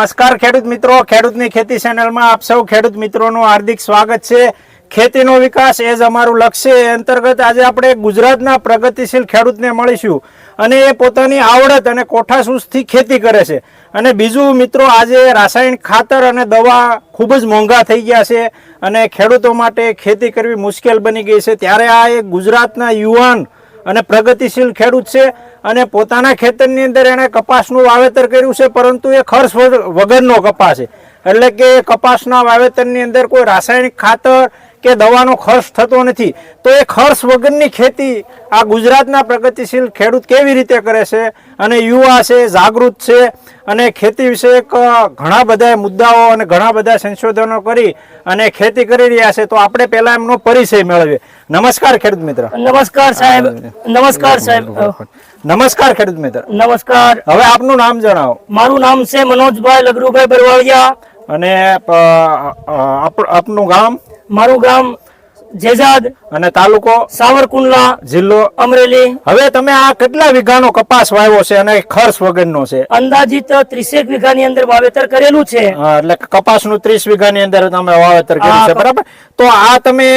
નમસ્કાર ખેડૂત મિત્રો. ખેડૂતની ખેતી ચેનલમાં આપ સૌ ખેડૂત મિત્રોનું હાર્દિક સ્વાગત છે. ખેતીનો વિકાસ એ જ અમારું લક્ષ્ય એ અંતર્ગત આજે આપણે ગુજરાતના પ્રગતિશીલ ખેડૂતને મળીશું અને એ પોતાની આવડત અને કોઠાસૂઝથી ખેતી કરે છે. અને બીજું મિત્રો, આજે રાસાયણિક ખાતર અને દવા ખૂબ જ મોંઘા થઈ ગયા છે અને ખેડૂતો માટે ખેતી કરવી મુશ્કેલ બની ગઈ છે. ત્યારે આ એક ગુજરાતના યુવાન અને પ્રગતિશીલ ખેડૂત છે અને પોતાના ખેતરની અંદર એણે કપાસનું વાવેતર કર્યું છે, પરંતુ એ ખર્ચ વગ- વગરનો કપાસ છે. એટલે કે કપાસના વાવેતરની અંદર કોઈ રાસાયણિક ખાતર કે દવાનો ખર્ચ થતો નથી. તો એ ખર્ચ વગરની ખેતી આ ગુજરાતના પ્રગતિશીલ ખેડૂત કેવી રીતે કરે છે? અને યુવા છે, જાગૃત છે, અને ખેતી વિશે ઘણા બધા મુદ્દાઓ અને ઘણા બધા સંશોધનો કરી અને ખેતી કરી રહ્યા છે, તો આપણે પહેલાં એમનો પરિચય મેળવીએ. નમસ્કાર ખેડૂત મિત્ર. નમસ્કાર સાહેબ. નમસ્કાર સાહેબ. નમસ્કાર ખેડૂત મિત્ર. નમસ્કાર. હવે આપનું નામ જણાવો. મારું નામ છે મનોજભાઈ લગરુભાઈ બરવાળિયા. અને આપનું ગામ? મારું ગામ જેજાદ અને તાલુકો સાવરકુંડલા જિલ્લો અમરેલી. હવે તમે આ કેટલા વીઘાનો કપાસ વાવ્યો છે અને ખર્ચ વગરનો છે? અંદાજિત ત્રીસેક વીઘાની અંદર વાવેતર કરેલું છે. એટલે કપાસનું ત્રીસ વીઘાની અંદર તમે વાવેતર કર્યું છે બરાબર? તો આ તમે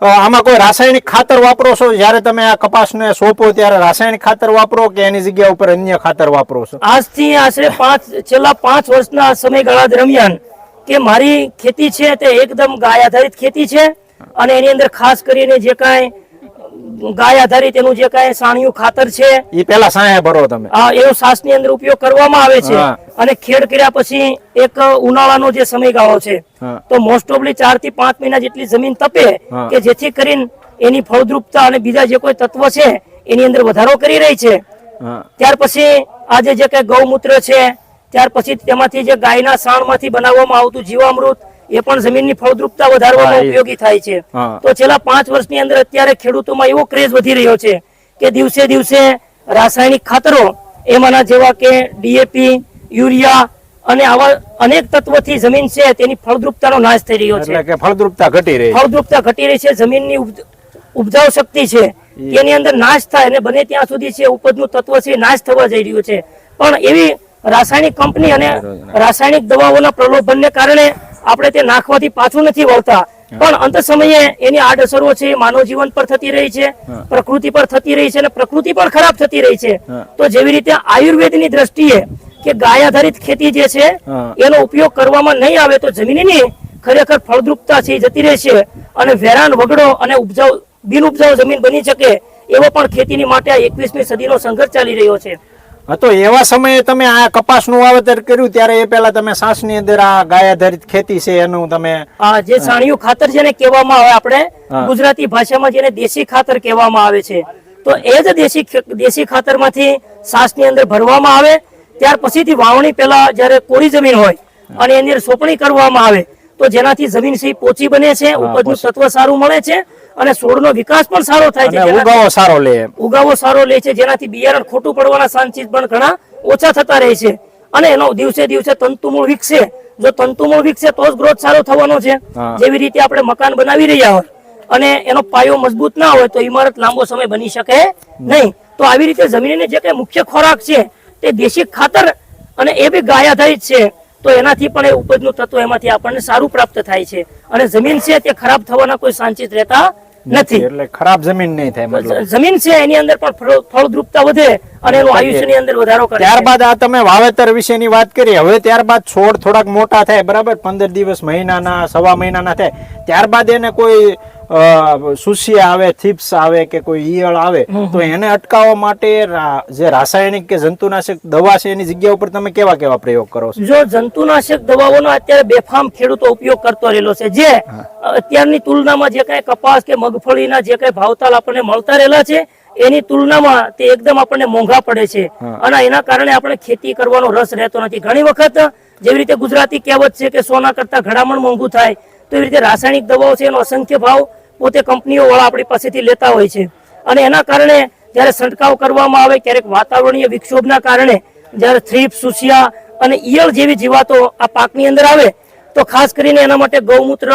આમાં કોઈ રાસાયણિક ખાતર વાપરો છો? જ્યારે તમે આ કપાસને સોંપો ત્યારે રાસાયણિક ખાતર વાપરો કે એની જગ્યા ઉપર અન્ય ખાતર વાપરો છો? આજથી આશરે પાંચ છેલ્લા પાંચ વર્ષના સમયગાળા દરમિયાન કે મારી ખેતી છે તે એકદમ ગાય આધારિત ખેતી છે. અને એની અંદર ખાસ કરીને જે કાંઈ ગાય આધારિત એનું જે કાંઈ સાણિયું ખાતર છે એ પેલા સાયા ભરો તમે. હા એનો શ્વાસની અંદર ઉપયોગ કરવામાં આવે છે. અને ખેડ કર્યા પછી એક ઉનાળાનો જે સમયગાળો છે તો મોસ્ટ ઓફલી ચારથી પાંચ મહિના જેટલી જમીન તપે કે જેથી કરીને એની ફળદ્રુપતા અને બીજા જે કોઈ તત્વ છે એની અંદર વધારો કરી રહી છે. ત્યાર પછી આજે જે કઈ ગૌમૂત્ર છે ત્યાર પછી તેમાંથી જે ગાયના સાણમાંથી બનાવવામાં આવતું જીવામૃત એ પણ જમીનની ફળદ્રુપતા વધારવામાં ઉપયોગી થાય છે. તો છેલ્લા પાંચ વર્ષની અંદર અત્યારે ખેડૂતોમાં એવો ક્રેઝ વધી રહ્યો છે કે દિવસે દિવસે રાસાયણિક ખાતરો એમાંના જેવા કે ડીએપી યુરિયા અને આવા અનેક તત્વોથી જમીન છે તેની ફળદ્રુપતાનો નાશ થઈ રહ્યો છે. એટલે કે ફળદ્રુપતા ઘટી રહી. ફળદ્રુપતા ઘટી રહી છે જમીનની ઉપજ- ઉપજાઉ શક્તિ છે તેની અંદર નાશ થાય અને બને ત્યાં સુધી છે ઉપજનું તત્વ છે નાશ થવા જઈ રહ્યું છે. પણ એવી રાસાયણિક કંપની અને રાસાયણિક દવાઓના પ્રલોભનને કારણે આપણે તે નાખવાથી પાછું નથી વળતા. પણ અંત સમયે એની આડઅસરો છે માનવ જીવન પર થતી રહી છે પ્રકૃતિ પર થતી રહી છે અને પ્રકૃતિ પણ ખરાબ થતી રહી છે. તો જેવી રીતે આયુર્વેદની દ્રષ્ટિએ કે ગાય આધારિત ખેતી જે છે એનો ઉપયોગ કરવામાં નહીં આવે તો જમીનની ખરેખર ફળદ્રુપતા છે જતી રહેશે અને વેરાન વગડો અને ઉપજાઉ બિન ઉપજાઉ જમીન બની શકે એવો પણ ખેતીની માટે આ એકવીસમી સદીનો સંઘર્ષ ચાલી રહ્યો છે. તો એવા સમયે તમે આ કપાસનું વાવેતર કર્યું ત્યારે એ પહેલા તમે સાસની અંદર આ ગાય આધારિત ખેતી છે એનું તમે આ જે સાણિયું ખાતર જેને કહેવામાં આવે આપણે ગુજરાતી ભાષામાં જેને દેશી ખાતર કહેવામાં આવે છે. તો એ જ દેશી દેશી ખાતરમાંથી સાસની અંદર ભરવામાં આવે ત્યાર પછીથી વાવણી પહેલા જ્યારે કોરી જમીન હોય અને એની સોંપણી કરવામાં આવે તો જેનાથી જમીન સી પોચી બને છે ઉપજનું તત્વ સારું મળે છે અને છોડનો વિકાસ પણ સારો થાય છે ઉગાવો સારો લે. ઉગાવો સારો લે છે જેનાથી બિયારણ ખોટું પડવાના ચાન્સીસ પણ ઘણા ઓછા થતા રહે છે. અને એનો દિવસે દિવસે તંતુમૂળ વિકસે. જો તંતુમૂળ વિકસે તો જ ગ્રોથ સારો થવાનો છે. જેવી રીતે આપણે મકાન બનાવી રહ્યા હોય અને એનો પાયો મજબૂત ના હોય તો ઇમારત લાંબો સમય બની શકે નહીં. તો આવી રીતે જમીનને જે કઈ મુખ્ય ખોરાક છે તે દેશી ખાતર અને એ બી ગાય આધારિત છે. તો એનાથી પણ એ ઉપજનું તત્વ એમાંથી આપણને સારું પ્રાપ્ત થાય છે. અને જમીન છે તે ખરાબ થવાના કોઈ સાંચિત રહેતા નથી એટલે ખરાબ જમીન નહીં થાય મતલબ. જમીન છે એની અંદર પણ ફળદ્રુપતા વધે અને એનું આયુષ્યની અંદર વધારો કરે ત્યારબાદ આ તમે વાવેતર વિશેની વાત કરી હવે ત્યારબાદ છોડ થોડાક મોટા થાય બરાબર? પંદર દિવસ મહિનાના સવા મહિનાના થાય. ત્યારબાદ એને કોઈ અ, સુસિયા આવે થીપ્સ આવે કે કોઈ ઈયળ આવે તો એને અટકાવવા માટે જે રાસાયણિક કે જંતુનાશક દવા છે એની જગ્યા ઉપર તમે કેવા કેવા પ્રયોગ કરો છો? જો જંતુનાશક દવાઓનો અત્યારે બેફામ ખેડૂતો ઉપયોગ કરતો રહેલો છે. જે અત્યારની તુલનામાં જે કઈ કપાસ કે મગફળીના જે કઈ ભાવતાલ આપણને મળતા રહેલા છે એની તુલનામાં તે એકદમ આપણને મોંઘા પડે છે. અને એના કારણે આપણે ખેતી કરવાનો રસ રહેતો નથી. ઘણી વખત જેવી રીતે ગુજરાતી કહેવત છે કે સોના કરતા ઘડામણ મોંઘું થાય તો એવી રીતે રાસાયણિક દવાઓ છે એનો અસંખ્ય ભાવ પોતે કંપનીઓવાળા આપણી પાસેથી લેતા હોય છે. અને એના કારણે જ્યારે છંટકાવ કરવામાં આવે ક્યારેક વાતાવરણીય વિક્ષોભના કારણે જ્યારે થ્રીપ સુસિયા અને ઈયળ જેવી જીવાતો આ પાકની અંદર આવે તો ખાસ કરીને એના માટે ગૌમૂત્ર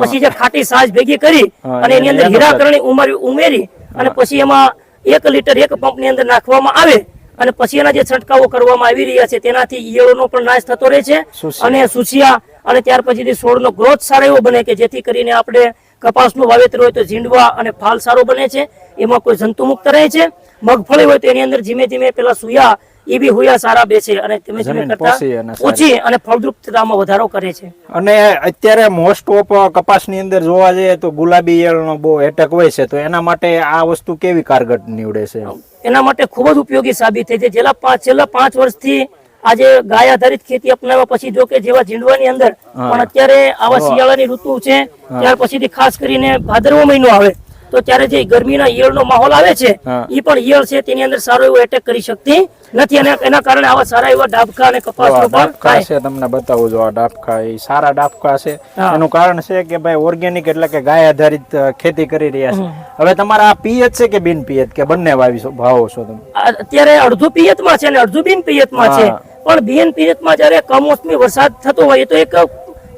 પછી જે ખાટી સાજ ભેગી કરી અને એની અંદર હીરાકરણી ઉમેરી ઉમેરી અને પછી એમાં એક લીટર એક પંપની અંદર નાખવામાં આવે અને પછી એના જે છંટકાવો કરવામાં આવી રહ્યા છે તેનાથી ઈયળોનો પણ નાશ થતો રહે છે અને સુસિયા અને ત્યાર પછીથી છોડનો ગ્રોથ સારો એવો બને કે જેથી કરીને આપણે કપાસનું વાવેતર હોય તો ઝીંડવા અને ફાલ સારો બને છે. એમાં કોઈ જંતુમુક્ત રહે છે. મગફળી હોય તો એની અંદર ધીમે ધીમે પેલા સુયા એ બી હુયા સારા બેસે અને ધીમે કરતા. ઓછી અને ફળદ્રુપતામાં વધારો કરે છે. અને અત્યારે મોસ્ટ ઓફ કપાસની અંદર જોવા જઈએ તો ગુલાબી ઈયળનો બહુ એટેક હોય છે. તો એના માટે આ વસ્તુ કેવી કારગર નીવડે છે? એના માટે ખૂબ જ ઉપયોગી સાબિત થઈ છે. છેલ્લા પાંચ છેલ્લા પાંચ વર્ષથી આજે ગાય આધારિત ખેતી અપનાવ્યા પછી જો કે જેવા ઝીંડવાની અંદર પણ અત્યારે આવા શિયાળાની ઋતુ છે ત્યાર પછીથી ખાસ કરીને ભાદરવો મહિનો આવે તો ત્યારે જે ગરમીના ઈયળનો માહોલ આવે છે એ પણ ઈયળ છે તેની અંદર સારો એવો એટેક કરી શકતી નથી અને એના કારણે આવા સારા એવા ડાબકા અને પણ ડાબકા છે તમને બતાવું જો આ ડાબકા એ સારા ડાબકા છે. એનું કારણ છે કે ભાઈ ઓર્ગેનિક એટલે કે ગાય આધારિત ખેતી કરી રહ્યા છે. હવે તમારા આ પિયત છે કે બિન પિયત? કે બંને વાવી ભાવો છો તમે? અત્યારે અડધું પિયતમાં છે અને અડધું બિન પિયતમાં છે. પણ પિયતમાં જ્યારે કમોસમી વરસાદ થતો હોય એ તો એક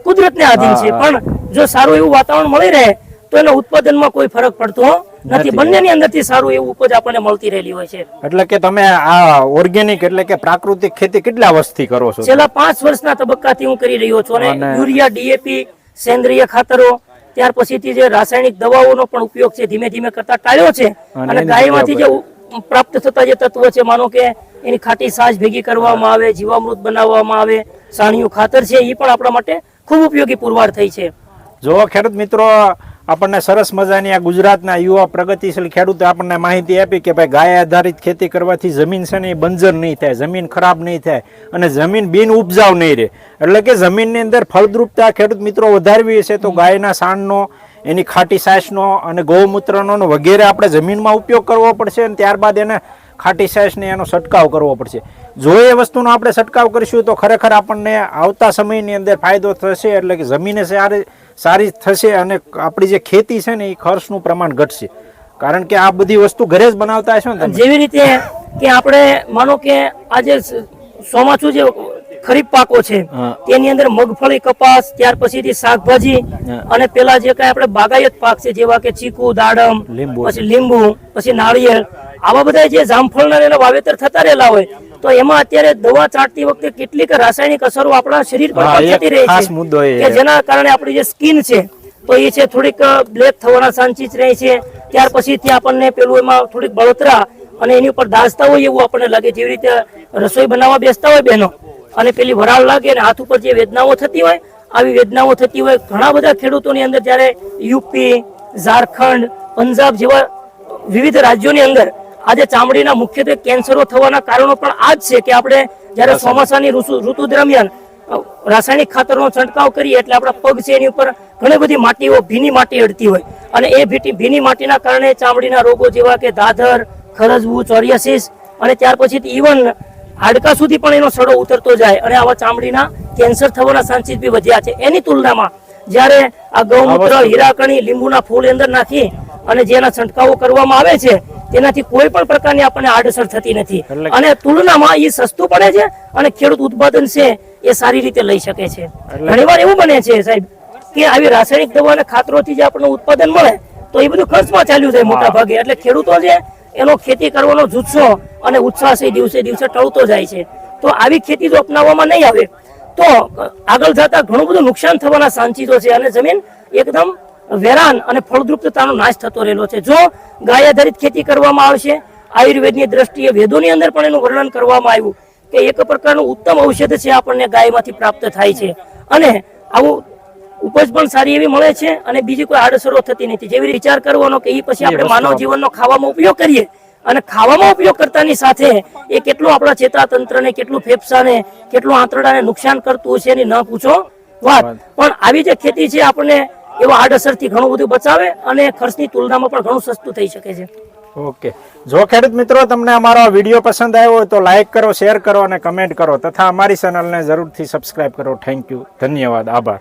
કુદરતને આધીન છે. પણ જો સારું એવું વાતાવરણ મળી રહે તો એના ઉત્પાદનમાં કોઈ ફરક પડતો નથી. બંનેની અંદરથી સારું એવું ઉપજ આપણને મળતી રહેલી હોય છે. એટલે કે તમે આ ઓર્ગેનિક એટલે કે પ્રાકૃતિક ખેતી કેટલા વર્ષથી કરો છો? છેલ્લા પાંચ વર્ષના તબક્કાથી હું કરી રહ્યો છું અને યુરિયા ડીએપી સેન્દ્રિય ખાતરો ત્યાર પછીથી જે રાસાયણિક દવાઓનો પણ ઉપયોગ છે ધીમે ધીમે કરતા ટાળ્યો છે. અને ગાયમાંથી જે પ્રાપ્ત થતા જે તત્વો છે, માનો કે એની ખાટી સાજ ભેગી કરવામાં આવે, જીવામૃત બનાવવામાં આવે, સાણિયું ખાતર છે એ પણ આપણા માટે ખૂબ ઉપયોગી પુરવાર થઈ છે. જો ખેડૂત મિત્રો, આપણને સરસ મજાની આ ગુજરાતના યુવા પ્રગતિશીલ ખેડૂતે આપણને માહિતી આપી કે ભાઈ ગાય આધારિત ખેતી કરવાથી જમીન છે ને એ બંજર નહીં થાય, જમીન ખરાબ નહીં થાય અને જમીન બિન ઉપજાવ નહીં રહે. એટલે કે જમીનની અંદર ફળદ્રુપતા ખેડૂત મિત્રો વધારવી છે તો ગાયના સાણનો એની ખાટી સાસનો અને ગૌમૂત્રનો વગેરે આપણે જમીનમાં ઉપયોગ કરવો પડશે અને ત્યારબાદ એને ખાટી સાસને એનો છંટકાવ કરવો પડશે. જો એ વસ્તુનો આપણે છંટકાવ કરીશું તો ખરેખર આપણને આવતા સમયની અંદર ફાયદો થશે એટલે કે જમીને સારી સારી થશે અને આપણી જે ખેતી છે ને એ ખર્ચનું પ્રમાણ ઘટશે. કારણ કે આ બધી વસ્તુ ઘરે જ બનાવતા હશો ને જેવી રીતે કે આપણે માનો કે આજે ચોમાસું જે ખરીફ પાકો છે. તેની અંદર મગફળી કપાસ ત્યાર પછી શાકભાજી અને પેલા જે કઈ આપણે બાગાયત પાક છે જેવા કે ચીકુ દાડમ પછી લીંબુ પછી નાળિયેર આવા બધા જે જામફળના એના વાવેતર થતા રહેલા હોય તો એમાં અત્યારે દવા છાંટતી વખતે કેટલીક રાસાયણિક અસરો આપણા શરીર પર થતી રહે છે. કે જેના કારણે આપણી જે સ્કિન છે તો એ છે થોડીક બ્લેક થવાના ચાન્સીસ રહે છે. ત્યાર પછીથી આપણને પેલું એમાં થોડીક બળતરા અને એની ઉપર દાસતા હોય એવું આપણને લાગે. જેવી રીતે રસોઈ બનાવવા બેસતા હોય બહેનો અને પેલી વરાળ લાગે અને હાથ ઉપર જે વેદનાઓ થતી હોય આવી વેદનાઓ થતી હોય ઘણા બધા ખેડૂતોની અંદર જ્યારે યુપી ઝારખંડ પંજાબ જેવા વિવિધ રાજ્યોની અંદર આજે ચામડીના મુખ્યત્વે કેન્સરો થવાના કારણો પણ આ જ છે કે આપણે જ્યારે ચોમાસાની ઋતુ દરમિયાન રાસાયણિક ખાતરનો છંટકાવ કરીએ એટલે આપણા પગ છે એની ઉપર ઘણી બધી માટીઓ ભીની માટી અડતી હોય. અને એ ભીટી ભીની માટીના કારણે ચામડીના રોગો જેવા કે દાદર ખરજવું ચોરિયાસીસ અને ત્યાર પછી ઇવન હાડકા સુધી પણ એનો સડો ઉતરતો જાય અને આવા ચામડીના કેન્સર થવાના ચાન્સીસ બી વધ્યા છે. એની તુલનામાં જ્યારે આ ગૌમૂત્ર હીરાકણી લીંબુના ફૂલ અંદર નાખી અને જેના છંટકાવો કરવામાં આવે છે તેનાથી કોઈ પણ પ્રકારની આપણને આડઅસર થતી નથી. અને તુલનામાં એ સસ્તું પડે છે અને ખેડૂત ઉત્પાદન છે એ સારી રીતે લઈ શકે છે. ઘણી ઘણીવાર એવું બને છે સાહેબ કે આવી રાસાયણિક દવા અને ખાતરોથી જે આપણને ઉત્પાદન મળે તો એ બધું ખર્ચમાં ચાલ્યું જાય મોટા ભાગે એટલે ખેડૂતો છે એનો ખેતી કરવાનો જુસ્સો અને ઉત્સાહ છે દિવસે દિવસે ટળતો જાય છે. તો આવી ખેતી જો અપનાવવામાં નહીં આવે, તો આગળ જતા ઘણું બધું નુકસાન થવાના સાંચિતો છે અને જમીન એકદમ વેરાન અને ફળદ્રુપતાનો નાશ થતો રહેલો છે. જો ગાય આધારિત ખેતી કરવામાં આવશે, આયુર્વેદની દ્રષ્ટિએ વેદોની અંદર પણ એનું વર્ણન કરવામાં આવ્યું કે એક પ્રકારનું ઉત્તમ ઔષધ છે આપણને ગાયમાંથી પ્રાપ્ત થાય છે. અને આવું ઉપજ પણ સારી એવી મળે છે અને બીજી કોઈ આડઅસરો થતી નથી. જેવી વિચાર કરવાનો કે એ પછી આપણે માનવ જીવનનો ખાવામાં ઉપયોગ કરીએ અને ખાવામાં ઉપયોગ કરતાની સાથે એ કેટલું આપણા ચેતાતંત્રને કેટલું ફેફસાને કેટલું આંતરડાને નુકસાન કરતું હશે એની ન પૂછો વાત. પણ આવી જે ખેતી છે આપણને એવા આડઅસરથી ઘણું બધું બચાવે અને ખર્ચની તુલનામાં પણ ઘણું સસ્તું થઈ શકે છે. ઓકે. જો ખેડૂત મિત્રો તમને અમારો વીડિયો પસંદ આવ્યો હોય તો લાઈક કરો શેર કરો અને કમેન્ટ કરો. તથા અમારી ચેનલને જરૂરથી સબસ્ક્રાઇબ કરો. થેન્ક યુ ધન્યવાદ. આભાર.